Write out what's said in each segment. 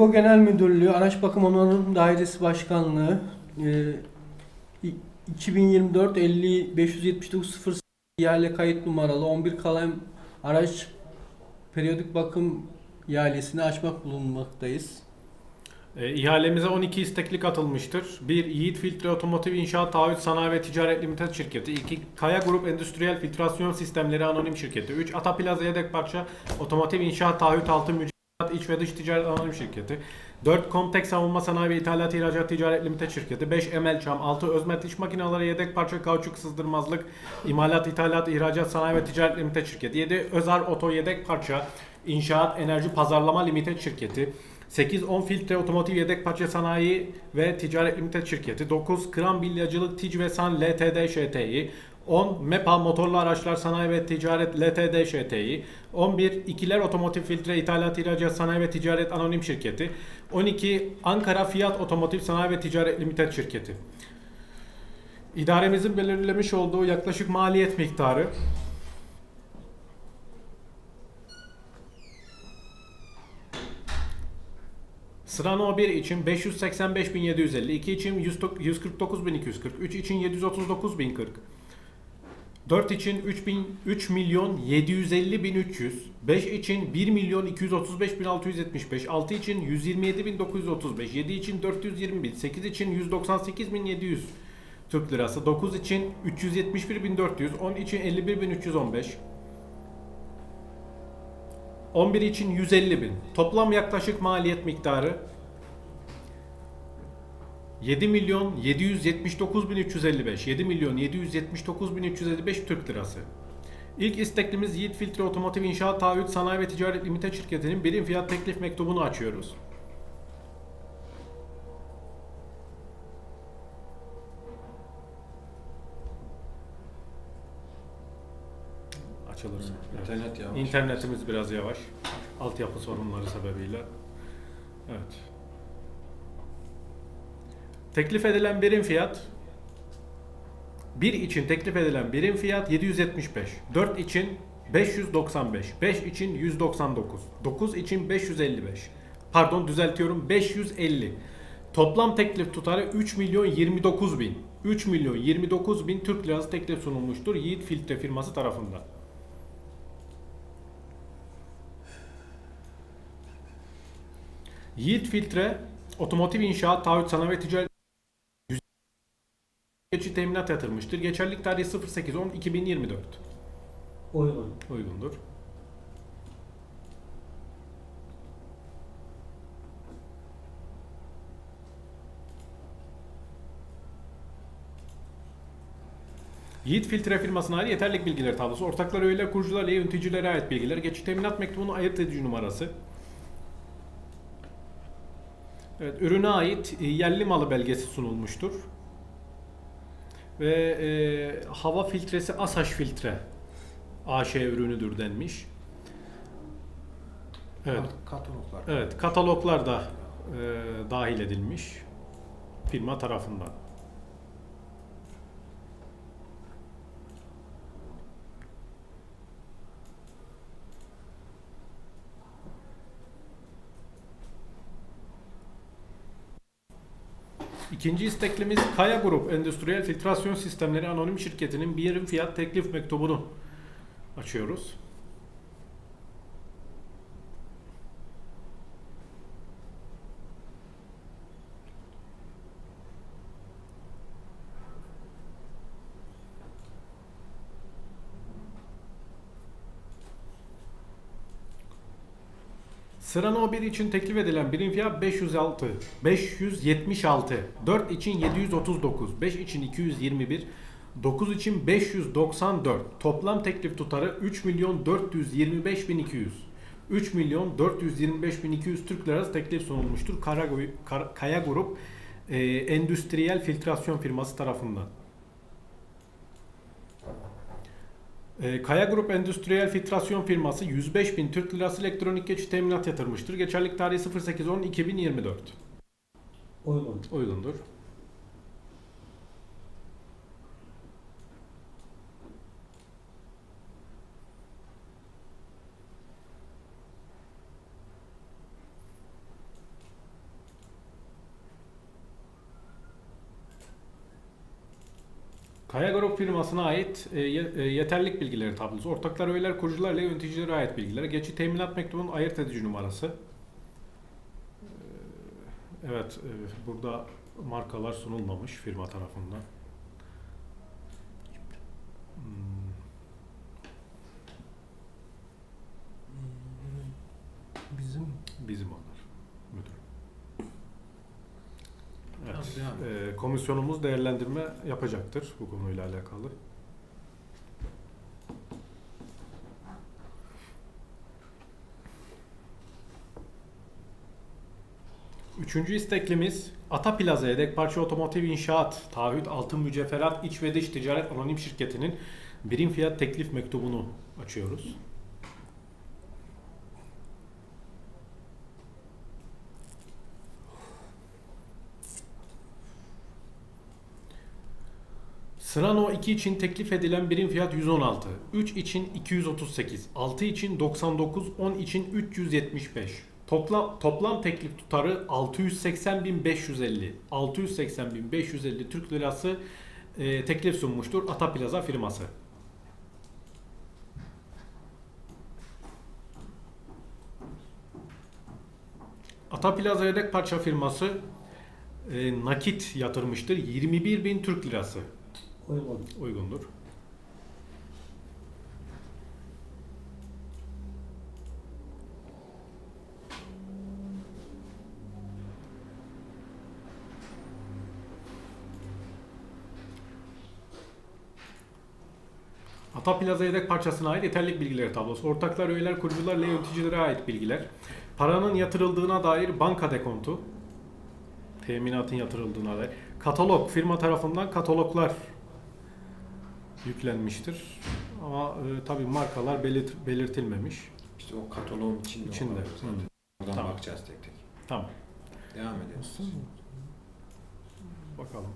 EGO Genel Müdürlüğü, Araç Bakım Onarım Dairesi Başkanlığı, e, i- 2024 50 579 0 ihale kayıt numaralı 11 kalem araç periyodik bakım ihalesini açmak bulunmaktayız. E, ihalemize 12 istekli katılmıştır. 1. Yiğit Filtre Otomotiv İnşaat Taahhüt Sanayi ve Ticaret Limited Şirketi. 2. Kaya Grup Endüstriyel Filtrasyon Sistemleri Anonim Şirketi. 3. Ata Plaza Yedek Parça Otomotiv İnşaat Taahhüt Altı Mücadele İç ve Dış Ticaret Anonim Şirketi. 4. Comtek Savunma Sanayi ve İthalat İhracat Ticaret Limited Şirketi. 5. Emel Çam. 6. Özmet İş Makineleri Yedek Parça Kauçuk Sızdırmazlık İmalat İthalat İhracat Sanayi ve Ticaret Limited Şirketi. 7. Özar Oto Yedek Parça İnşaat Enerji Pazarlama Limited Şirketi. 8-10 Filtre Otomotiv Yedek Parça Sanayi ve Ticaret Limited Şirketi. 9 Kram Bilyacılık Tic ve San LTD ŞTİ. 10 MEPA Motorlu Araçlar Sanayi ve Ticaret LTD ŞTİ. 11 İkiler Otomotiv Filtre İthalat İhracat Sanayi ve Ticaret Anonim Şirketi. 12 Ankara Fiyat Otomotiv Sanayi ve Ticaret Limited Şirketi. İdaremizin belirlemiş olduğu yaklaşık maliyet miktarı Sıra No 1 için 585.750, 2 için 149.240, 3 için 739.040, 4 için 3, bin, 3 milyon 750.300, 5 için 1 milyon 235.675, 6 için 127.935, 7 için 420.000, 8 için 198.700 Türk lirası, 9 için 371.400, 10 için 51.315, 11 için 150 bin. Toplam yaklaşık maliyet miktarı 7 milyon 779 bin 355. 7 milyon 779 bin 355 Türk lirası. İlk isteklimiz Yiğit Filtre Otomotiv İnşaat Taahhüt Sanayi ve Ticaret Limited şirketinin birim fiyat teklif mektubunu açıyoruz. Açılır. Evet. İnternet yavaş. İnternetimiz biraz yavaş. Altyapı sorunları sebebiyle. Evet. Teklif edilen birim fiyat 1 için teklif edilen birim fiyat 775. 4 için 595. 5 için 199. 9 için 555. Pardon düzeltiyorum 550. Toplam teklif tutarı 3 milyon 29 bin. 3 milyon 29 bin Türk lirası teklif sunulmuştur Yiğit Filtre firması tarafından. Yiğit Filtre, otomotiv inşaat, taahhüt sanayi ticaret geçici teminat yatırmıştır. Geçerlilik tarihi 08.10.2024. Uygun. Uygundur. Yiğit Filtre firmasına ait yeterlik bilgileri tablosu, ortaklar üyeler, kurucular ile yöneticilere ait bilgiler, geçici teminat mektubunun ayırt edici numarası, Evet, ürüne ait e, yerli malı belgesi sunulmuştur. Ve e, hava filtresi Asaş Filtre AŞ ürünüdür denmiş. Evet, Kataloglar. evet kataloglar da e, dahil edilmiş firma tarafından. İkinci isteklimiz Kaya Grup Endüstriyel Filtrasyon Sistemleri Anonim Şirketi'nin birim fiyat teklif mektubunu açıyoruz. Sıra No 1 için teklif edilen birim fiyat 506, 576, 4 için 739, 5 için 221, 9 için 594. Toplam teklif tutarı 3 milyon 425 bin 200. 3 milyon 425 bin 200 Türk lirası teklif sunulmuştur. Kara, Kar- Kaya Grup e, Endüstriyel Filtrasyon firması tarafından. E, Kaya Grup Endüstriyel Filtrasyon firması 105 bin Türk lirası elektronik geçiş teminat yatırmıştır. Geçerlilik tarihi 08.10.2024. Uygun. Uygundur. Kaya Grup firmasına ait e, e, yeterlilik bilgileri tablosu. Ortaklar, üyeler, kurucular ile yöneticilere ait bilgiler. Geçici teminat mektubunun ayırt edici numarası. E, Evet, e, burada markalar sunulmamış firma tarafından. Hmm, Bizim Bizim onlar. Evet. E, komisyonumuz değerlendirme yapacaktır bu konuyla alakalı. Üçüncü isteklimiz Ata Plaza Yedek Parça Otomotiv İnşaat Taahhüt Altın Mücevherat İç ve Dış Ticaret Anonim Şirketi'nin birim fiyat teklif mektubunu açıyoruz. Sırano 2 için teklif edilen birim fiyat 116, 3 için 238, 6 için 99, 10 için 375. Toplam, toplam teklif tutarı 680.550. 680.550 Türk Lirası e, teklif sunmuştur Ata Plaza firması. Ata Plaza yedek parça firması e, nakit yatırmıştır. 21.000 Türk Lirası Uygun. uygundur. Ata Plaza yedek parçasına ait yeterlilik bilgileri tablosu. Ortaklar, üyeler, kurucular ile yöneticilere ait bilgiler. Paranın yatırıldığına dair banka dekontu. Teminatın yatırıldığına dair. Katalog, firma tarafından kataloglar yüklenmiştir. Ama e, tabii markalar belirt- belirtilmemiş. İşte o kataloğun içinde. İçinde. zaten. Oradan Tamam. bakacağız tek tek. Tamam. Devam ediyoruz. Bakalım.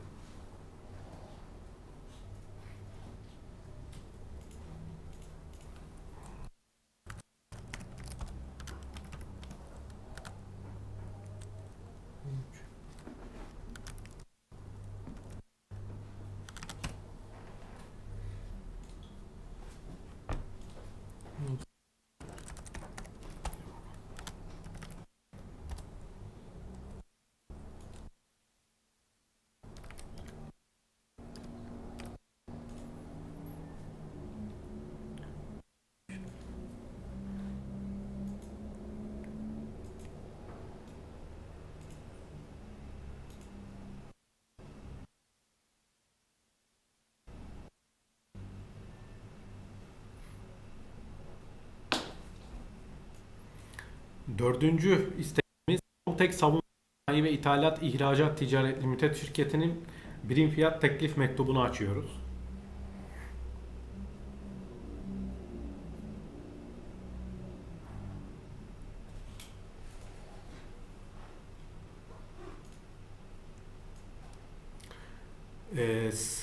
Dördüncü isteğimiz Comtek Savunma Sanayi ve İthalat İhracat Ticaret Limited şirketinin birim fiyat teklif mektubunu açıyoruz.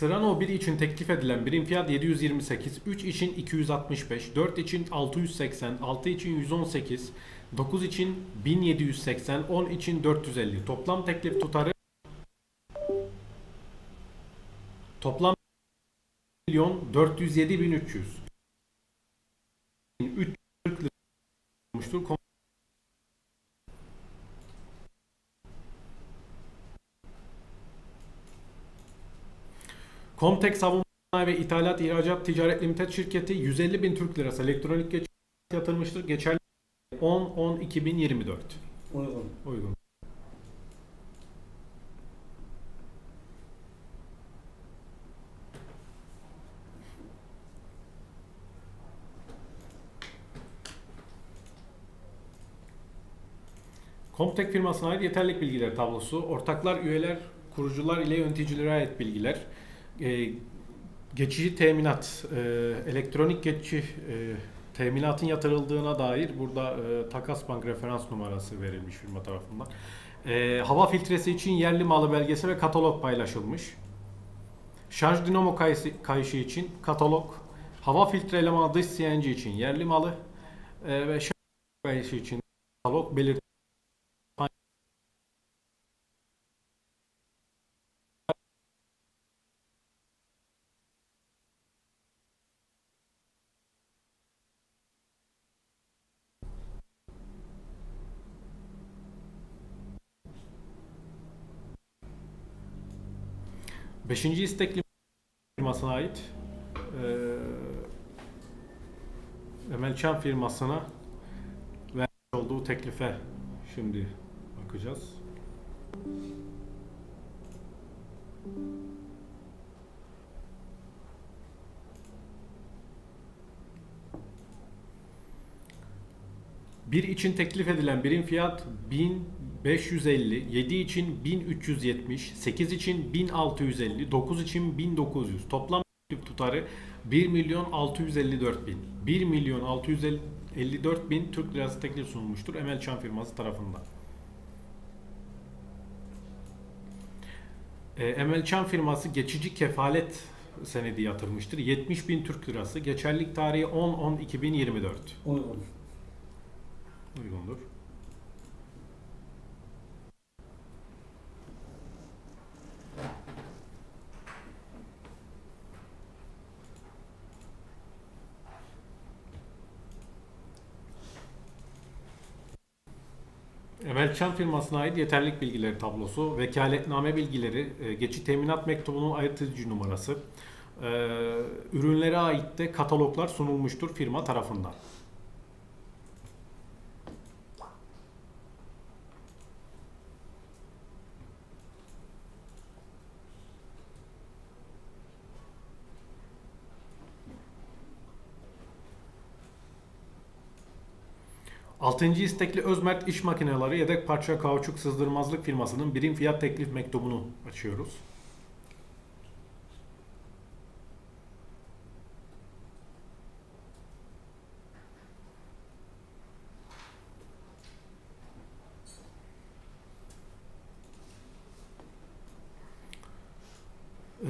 Sırano 1 için teklif edilen birim fiyat 728, 3 için 265, 4 için 680, 6 için 118, 9 için 1780, 10 için 450. Toplam teklif tutarı toplam milyon 407 bin 300. 340 lira olmuştur. Comtek Savunma ve İthalat İhracat Ticaret Limited şirketi 150 bin Türk lirası elektronik geç yatırmıştır. Geçerli 10-10-2024. Uygun. Uygun. Comtek firmasına ait yeterlik bilgileri tablosu, ortaklar, üyeler, kurucular ile yöneticilere ait bilgiler, e, geçici teminat, e, elektronik geçici e, teminatın yatırıldığına dair burada e, Takas Bank referans numarası verilmiş firma tarafından. E, hava filtresi için yerli malı belgesi ve katalog paylaşılmış. Şarj dinamo kayışı, kayışı için katalog, hava filtre elemanı dış CNC için yerli malı e, ve şarj kayışı için katalog belirtilmiş. Beşinci istekli firmasına ait eee Emelçan firmasına vermiş olduğu teklife şimdi bakacağız. Bir için teklif edilen birim fiyat 1550, 7 için 1370, 8 için 1650, 9 için 1900. Toplam tutarı 1 milyon 654 bin. 1 milyon 654 bin Türk lirası teklif sunulmuştur Emel Çam firması tarafından. E, Emel Çam firması geçici kefalet senedi yatırmıştır. 70 bin Türk lirası. Geçerlilik tarihi 10-10-2024. Uygun. Uygundur. Emelçan firmasına ait yeterlik bilgileri tablosu, vekaletname bilgileri, e, geçici teminat mektubunun ayırtıcı numarası, e, ürünlere ait de kataloglar sunulmuştur firma tarafından. Altıncı istekli Özmert İş Makineleri Yedek Parça Kauçuk Sızdırmazlık firmasının birim fiyat teklif mektubunu açıyoruz.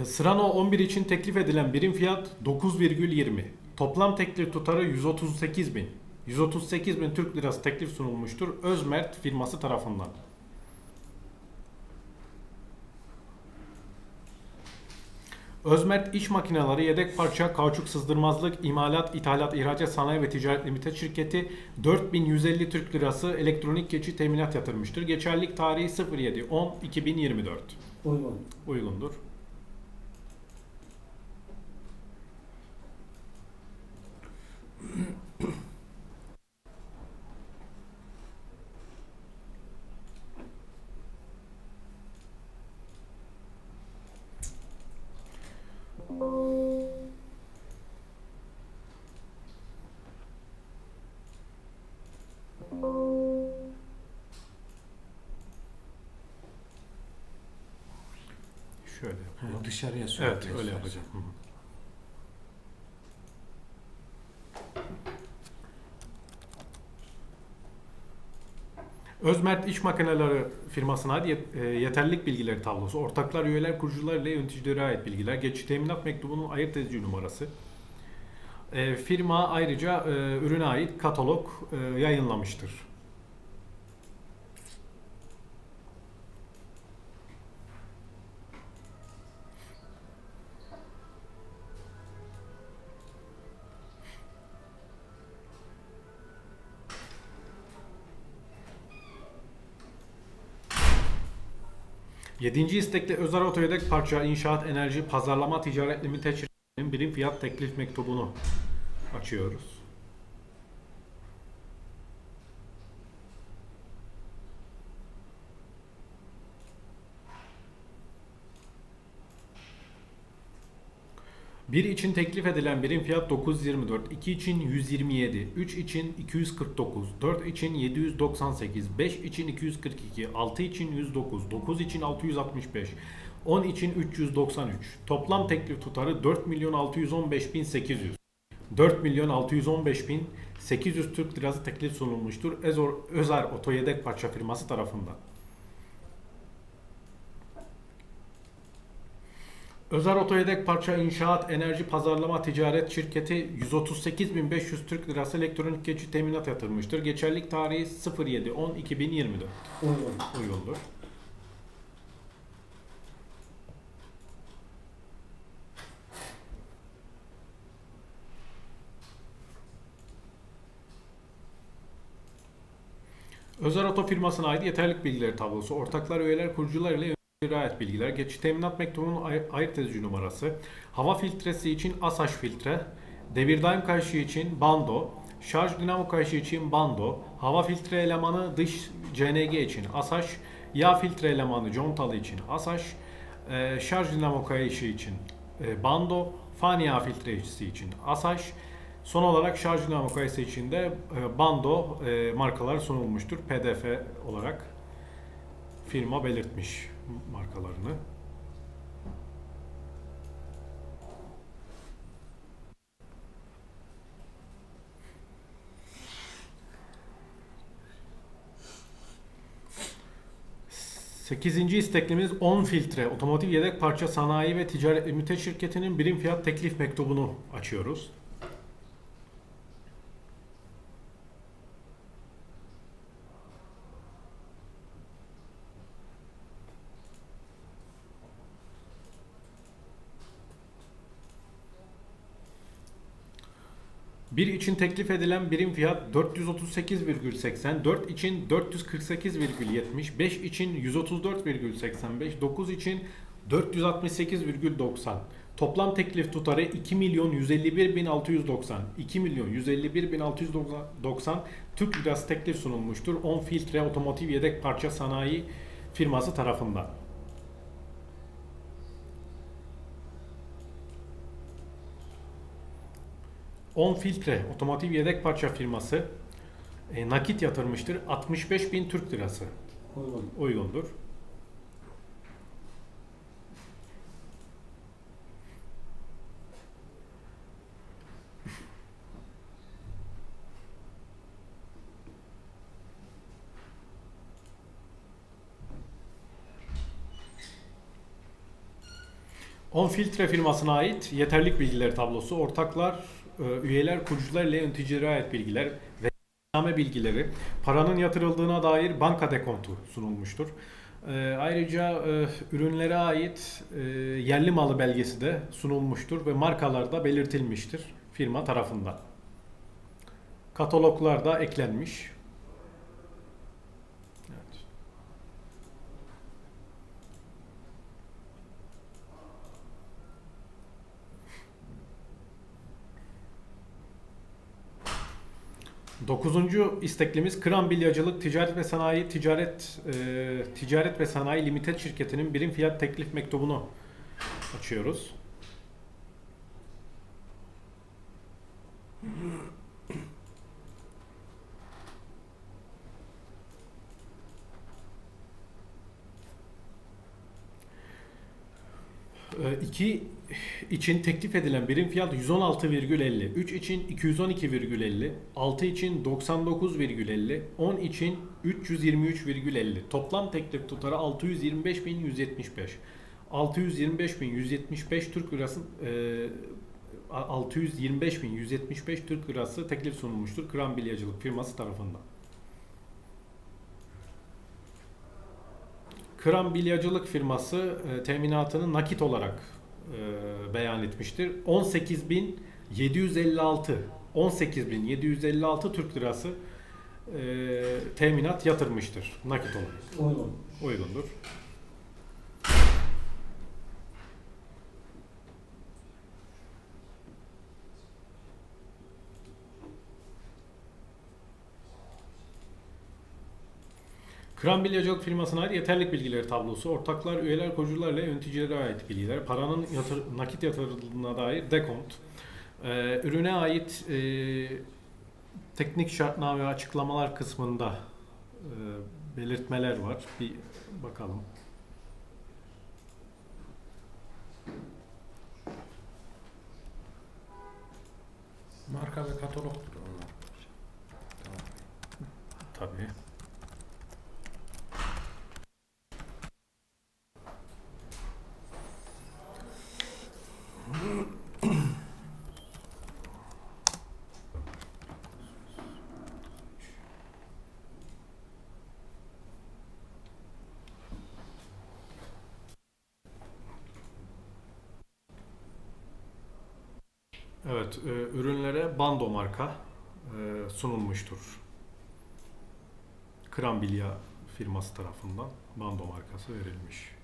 E, Sırano 11 için teklif edilen birim fiyat 9,20. Toplam teklif tutarı 138 bin. 138 bin Türk lirası teklif sunulmuştur Özmert firması tarafından. Özmert İş Makineleri Yedek Parça Kauçuk Sızdırmazlık İmalat İthalat İhracat Sanayi ve Ticaret Limited şirketi 4150 Türk lirası elektronik geçi teminat yatırmıştır. Geçerlilik tarihi 07.10.2024. Uygun. Uygundur. Şöyle yapalım. Dışarıya Evet sürüklüyorsun. öyle yapacağım. Hı hı. Özmert İş Makineleri firmasına ait e, yeterlilik bilgileri tablosu, ortaklar, üyeler, kurucular ile yöneticilere ait bilgiler, geçici teminat mektubunun ayırt edici numarası. E, firma ayrıca e, ürüne ait katalog e, yayınlamıştır. Yedinci istekli Özel Otoyedek Parça İnşaat Enerji Pazarlama Ticaret Limited şirketinin birim fiyat teklif mektubunu açıyoruz. Bir için teklif edilen birim fiyat 924, 2 için 127, 3 için 249, 4 için 798, 5 için 242, 6 için 109, 9 için 665, 10 için 393. Toplam teklif tutarı 4 milyon 615 bin 800. 4 milyon 615 bin 800 Türk lirası teklif sunulmuştur Ezor, Özer Otoyedek Parça firması tarafından. Özel Otoyedek Parça İnşaat Enerji Pazarlama Ticaret Şirketi 138.500 Türk Lirası elektronik geçici teminat yatırmıştır. Geçerlilik tarihi 07.10.2024. Uygun. Uygundur. Özel Oto firmasına ait yeterlik bilgileri tablosu, ortaklar, üyeler, kurucular ile ait bilgiler, geçici teminat mektubunun ay- ayırt edici numarası, hava filtresi için ASAŞ filtre, devir daim kayışı için bando, şarj dinamo kayışı için bando, hava filtre elemanı dış CNG için ASAŞ, yağ filtre elemanı contalı için ASAŞ, e, şarj dinamo kayışı için e, bando, fani yağ filtresi için ASAŞ, son olarak şarj dinamo kayışı için de e, bando e, markalar sunulmuştur. PDF olarak firma belirtmiş markalarını. Sekizinci isteklimiz 10 filtre otomotiv yedek parça sanayi ve ticaret limited şirketinin birim fiyat teklif mektubunu açıyoruz. Bir için teklif edilen birim fiyat 438,80, 4 için 448,70, 5 için 134,85, 9 için 468,90. Toplam teklif tutarı 2 milyon 151 bin 690. 2 milyon 151 bin 690 Türk lirası teklif sunulmuştur. 10 filtre otomotiv yedek parça sanayi firması tarafından. On filtre otomotiv yedek parça firması e, nakit yatırmıştır. 65 bin Türk lirası Uygun. uygundur. On filtre firmasına ait yeterlik bilgileri tablosu, ortaklar, üyeler, kurucular ile yöneticilere ait bilgiler ve Name bilgileri, paranın yatırıldığına dair banka dekontu sunulmuştur. Ee, ayrıca e, ürünlere ait e, yerli malı belgesi de sunulmuştur ve markalar da belirtilmiştir firma tarafından. Kataloglar da eklenmiş. Evet. Dokuzuncu isteklimiz Kıran Bilyacılık Ticaret ve Sanayi Ticaret e, Ticaret ve Sanayi Limited şirketinin birim fiyat teklif mektubunu açıyoruz. E, iki için teklif edilen birim fiyat 116,50, 3 için 212,50, 6 için 99,50, 10 için 323,50. Toplam teklif tutarı 625.175. 625.175 Türk lirası e, 625.175 Türk lirası teklif sunulmuştur Kram Bilyacılık firması tarafından. Kram Bilyacılık firması e, teminatını nakit olarak e, beyan etmiştir. 18.756 18.756 Türk lirası e, teminat yatırmıştır nakit olarak. Uygun. Uygundur. Kram Bilyacılık firmasına ait yeterlik bilgileri tablosu, ortaklar, üyeler, kocular ile yöneticilere ait bilgiler, paranın yatır, nakit yatırıldığına dair dekont, Ee, ürüne ait e, teknik şartname ve açıklamalar kısmında e, belirtmeler var. Bir bakalım. Marka ve katalogdur onlar. Tamam. Tabii. Evet, e, ürünlere Bando marka e, sunulmuştur. Krambilya firması tarafından Bando markası verilmiş.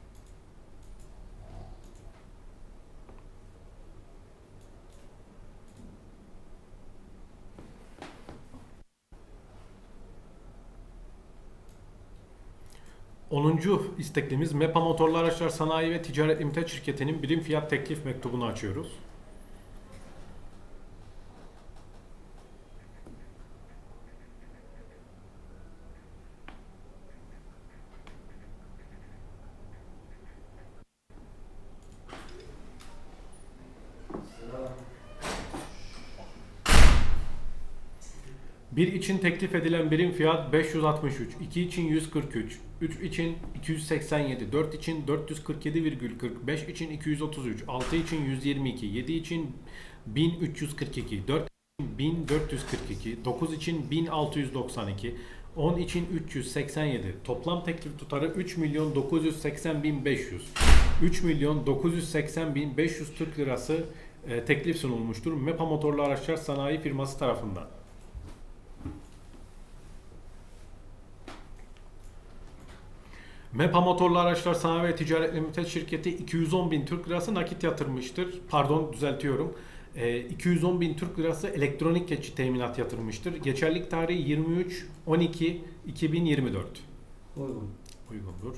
10. isteklimiz MEPA Motorlu Araçlar Sanayi ve Ticaret Limited şirketinin birim fiyat teklif mektubunu açıyoruz. Bir için teklif edilen birim fiyat 563, 2 için 143, 3 için 287, 4 için 447,40, 5 için 233, 6 için 122, 7 için 1342, 4 için 1442, 9 için 1692, 10 için 387. Toplam teklif tutarı 3 milyon 980 bin 500. 3 milyon 980 bin 500 Türk lirası e, teklif sunulmuştur. MEPA Motorlu Araçlar Sanayi firması tarafından. MEPA Motorlu Araçlar Sanayi ve Ticaret Limited şirketi 210 bin Türk lirası nakit yatırmıştır. Pardon düzeltiyorum. Ee, 210 bin Türk lirası elektronik geçit teminat yatırmıştır. Geçerlik tarihi 23 12 2024. Uygun. Uygundur.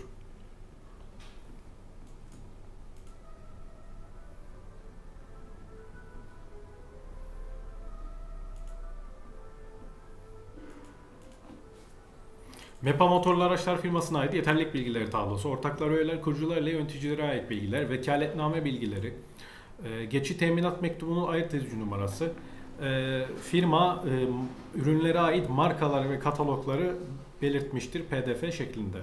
MEPA Motorlu Araçlar firmasına ait yeterlilik bilgileri tablosu, ortaklar, üyeler, kurucular ile yöneticilere ait bilgiler, vekaletname bilgileri, e, geçici teminat mektubunun ayırt edici numarası, e, firma e, ürünlere ait markaları ve katalogları belirtmiştir PDF şeklinde.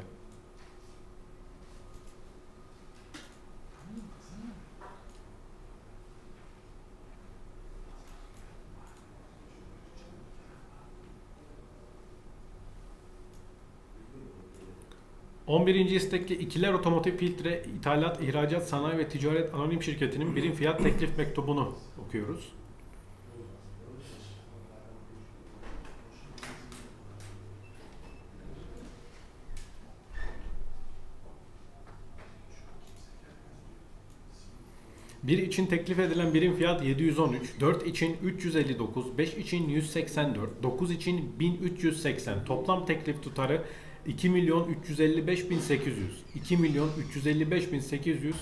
On birinci istekli İkiler Otomotiv Filtre İthalat, İhracat, Sanayi ve Ticaret Anonim Şirketi'nin birim fiyat teklif mektubunu okuyoruz. Bir için teklif edilen birim fiyat 713, 4 için 359, 5 için 184, 9 için 1380. Toplam teklif tutarı 2 milyon 355 bin 800. 2 milyon 355 bin 800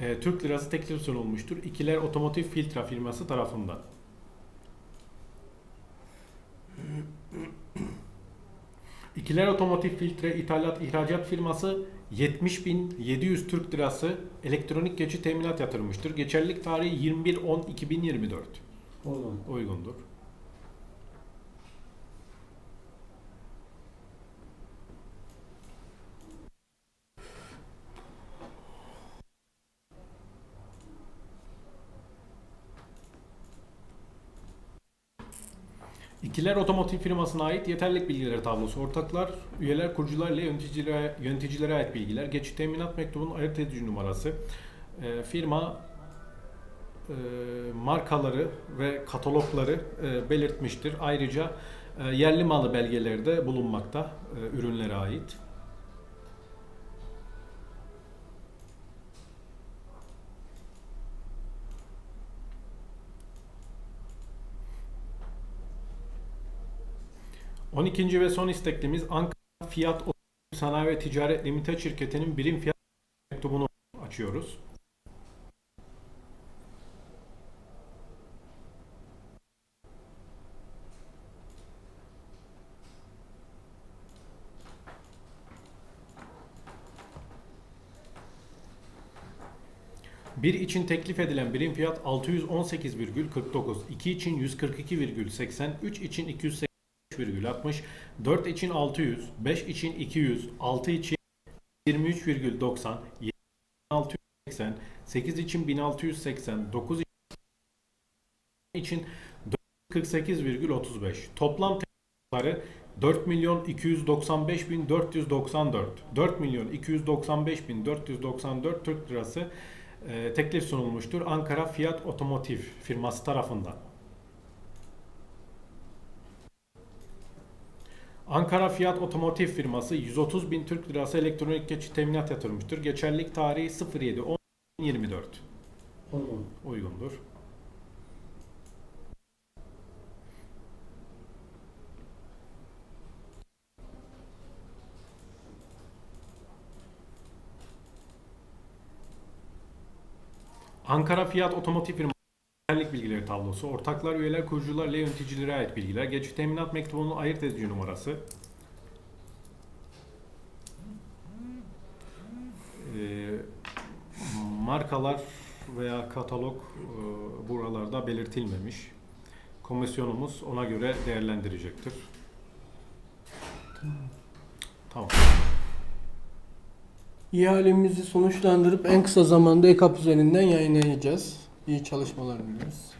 e, Türk lirası teklif sunulmuştur. İkiler Otomotiv Filtra firması tarafından. İkiler Otomotiv Filtre İthalat İhracat firması 70.700 Türk lirası elektronik geçit teminat yatırmıştır. Geçerlilik tarihi 21.10.2024. Uygun. Uygundur. İkiler Otomotiv firmasına ait yeterlilik bilgileri tablosu, ortaklar, üyeler, kurucular ile yöneticilere, yöneticilere ait bilgiler, geçit teminat mektubunun ayırt edici numarası, e, firma e, markaları ve katalogları e, belirtmiştir. Ayrıca e, yerli malı belgeleri de bulunmakta e, ürünlere ait. On ikinci ve son isteklimiz Ankara Fiyat Sanayi ve Ticaret Limited şirketinin birim fiyat mektubunu açıyoruz. Bir için teklif edilen birim fiyat 618,49, 2 için 142,80, 3 için 280,60, 4 için 600, 5 için 200, 6 için 23,90, 7 için 680, 8 için 1680, 9 için 448,35. Toplam teklifleri 4 milyon 295 bin 494. 4 milyon 295 bin 494 Türk lirası e, teklif sunulmuştur Ankara Fiyat Otomotiv firması tarafından. Ankara Fiyat Otomotiv firması 130 bin Türk lirası elektronik geçit teminat yatırmıştır. Geçerlilik tarihi 07 10 24. Uygun. Uygundur. Ankara Fiyat Otomotiv firması Özellik bilgileri tablosu, ortaklar, üyeler, kurucular ile yöneticilere ait bilgiler, geçici teminat mektubunun ayırt edici numarası, Ee, markalar veya katalog e, buralarda belirtilmemiş. Komisyonumuz ona göre değerlendirecektir. Tamam. İhalemizi sonuçlandırıp en kısa zamanda EKAP üzerinden yayınlayacağız. İyi çalışmalar diliyoruz.